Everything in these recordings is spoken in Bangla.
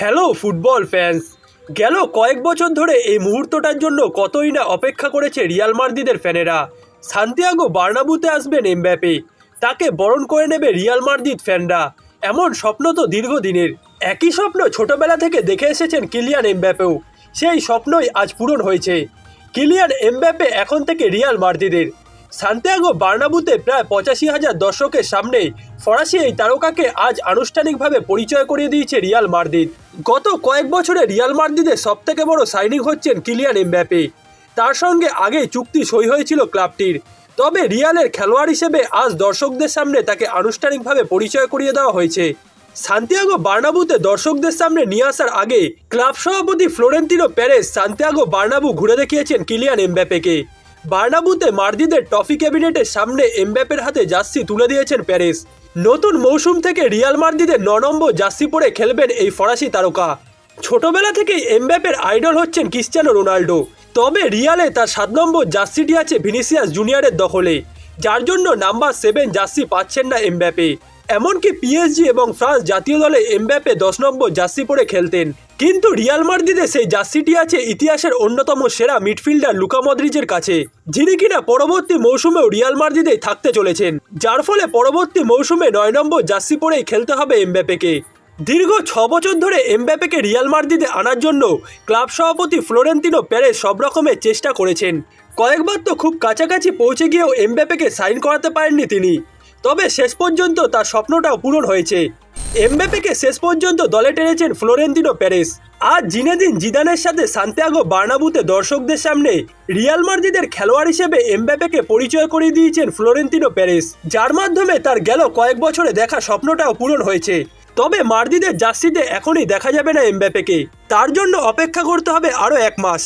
Hello football fans. গেল কয়েক বছর ধরে এই মুহূর্তটার জন্য কতই না অপেক্ষা করেছে রিয়াল মার্দিদের ফ্যানেরা। সান্তিয়াগো বার্নাবুতে আসবেন এমব্যাপে। তাকে বরণ করে নেবে রিয়াল মার্দিদ ফ্যানরা। এমন স্বপ্ন তো দীর্ঘদিনের। একই স্বপ্ন ছোটবেলা থেকে দেখে এসেছেন কিলিয়ান এমব্যাপেও। সেই স্বপ্নই আজ পূরণ হয়েছে। কিলিয়ান এমব্যাপে এখন থেকে রিয়াল মার্দিদের সান্তিয়াগো বার্নাবুতে প্রায় পঁচাশি হাজার দর্শকের সামনে ফরাসি এই তারকাকে আজ আনুষ্ঠানিকভাবে পরিচয় করিয়ে দিয়েছে রিয়াল মার্দিদ গত কয়েক বছরে রিয়াল মার্দিদের সবথেকে বড় সাইনিং হচ্ছেন কিলিয়ান এমব্যাপে। তার সঙ্গে আগেই চুক্তি সই হয়েছিল ক্লাবটির। তবে রিয়ালের খেলোয়াড় হিসেবে আজ দর্শকদের সামনে তাকে আনুষ্ঠানিকভাবে পরিচয় করিয়ে দেওয়া হয়েছে। সান্তিয়াগো বার্নাবুতে দর্শকদের সামনে নিয়ে আসার আগে ক্লাব সভাপতি ফ্লোরেন্তিনো প্যারেস সান্তিয়াগো বার্নাবু ঘুরে দেখিয়েছেন কিলিয়ান এমব্যাপেকে। বার্নাবুতে মার্দিদের টফি ক্যাবিনেটের সামনে এমব্যাপের হাতে জার্সি তুলে দিয়েছেন প্যারিস। নতুন মৌসুম থেকে রিয়াল মার্দিদের ন নম্বর জার্সি পরে খেলবেন এই ফরাসি তারকা। ছোটবেলা থেকেই এমব্যাপের আইডল হচ্ছেন ক্রিশ্চিয়ানো রোনাল্ডো। তবে রিয়ালে তার সাত নম্বর জার্সিটি আছে ভিনিসিয়াস জুনিয়রের দখলে। যার জন্য নাম্বার সেভেন জার্সি পাচ্ছেন না এমব্যাপে এমনকি পিএসজি এবং ফ্রান্স জাতীয় দলে এমব্যাপে দশ নম্বর জার্সি পরে খেলতেন। কিন্তু রিয়াল মার্দিদে সেই জার্সিটি আছে ইতিহাসের অন্যতম সেরা মিডফিল্ডার লুকা মদ্রিজের কাছে, যিনি কিনা পরবর্তী মৌসুমেও রিয়াল মার্দিদেই থাকতে চলেছেন। যার ফলে পরবর্তী মৌসুমে নয় নম্বর জার্সি পরেই খেলতে হবে এমব্যাপেকে। দীর্ঘ ছ বছর ধরে এমব্যাপেকে রিয়াল মার্দিদে আনার জন্য ক্লাব সভাপতি ফ্লোরেন্তিনো প্যারেস সব রকমের চেষ্টা করেছেন। কয়েকবার তো খুব কাছাকাছি পৌঁছে গিয়েও এমব্যাপেকে সাইন করাতে পারেননি তিনি। তবে শেষ পর্যন্ত তার স্বপ্নটাও পূরণ হয়েছে। এমব্যাপেকে শেষ পর্যন্ত দলে টেনেছেন ফ্লোরেন্তিনো প্যারেস আজ জিনেদিন জিদানের সাথে সান্তিয়াগো বার্নাবুতে দর্শকদের সামনে রিয়াল মার্জিদের খেলোয়াড় হিসেবে এমবেপেকে পরিচয় করিয়ে দিয়েছেন ফ্লোরেন্তিনো প্যারিস যার মাধ্যমে তার গেল কয়েক বছরে দেখা স্বপ্নটাও পূরণ হয়েছে। তবে মার্দিদের জার্সিতে এখনই দেখা যাবে না এমব্যাপেকে তার জন্য অপেক্ষা করতে হবে আরও এক মাস।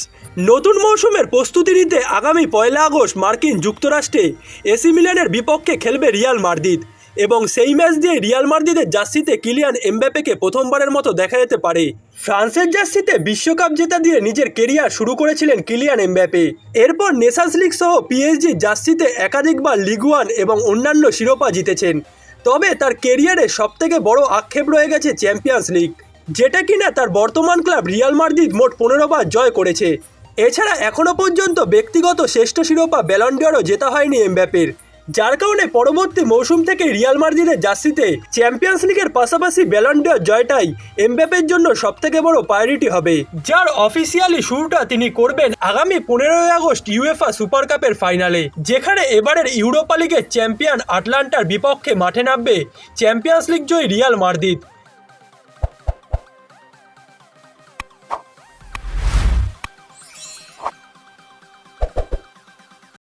নতুন মৌসুমের প্রস্তুতি নিতে আগামী পয়লা আগস্ট মার্কিন যুক্তরাষ্ট্রে এসি মিলানের বিপক্ষে খেলবে রিয়াল মার্দিদ। এবং সেই ম্যাচ দিয়ে রিয়াল মার্দিদের জার্সিতে কিলিয়ান এমব্যাপেকে প্রথমবারের মতো দেখা যেতে পারে। ফ্রান্সের জার্সিতে বিশ্বকাপ জেতা দিয়ে নিজের কেরিয়ার শুরু করেছিলেন কিলিয়ান এমব্যাপে এরপর নেশান্স লিগ সহ পিএসজি জার্সিতে একাধিকবার লিগ ওয়ান এবং অন্যান্য শিরোপা জিতেছেন। তবে তার কেরিয়ারে সবথেকে বড় আক্ষেপ রয়ে গেছে চ্যাম্পিয়ন্স লিগ, যেটা কিনা তার বর্তমান ক্লাব রিয়াল মার্দিদ মোট পনেরো বার জয় করেছে। এছাড়া এখনও পর্যন্ত ব্যক্তিগত শ্রেষ্ঠ শিরোপা ব্যালন্ডিয়ারও জেতা হয়নি এমব্যাপের। যার কারণে পরবর্তী মৌসুম থেকে রিয়াল মার্জিদের জার্সিতে চ্যাম্পিয়ন্স লিগের পাশাপাশি ব্যালন্ডিয়ার জয়টাই এমব্যাপের জন্য সব থেকে বড় প্রায়োরিটি হবে। যার অফিসিয়ালি শুরুটা তিনি করবেন আগামী পনেরোই আগস্ট ইউএফা সুপার কাপের ফাইনালে যেখানে এবারের ইউরোপা লিগের চ্যাম্পিয়ন আটলান্টার বিপক্ষে মাঠে নামবে চ্যাম্পিয়ন্স লিগ জয়ী রিয়াল মার্দিদ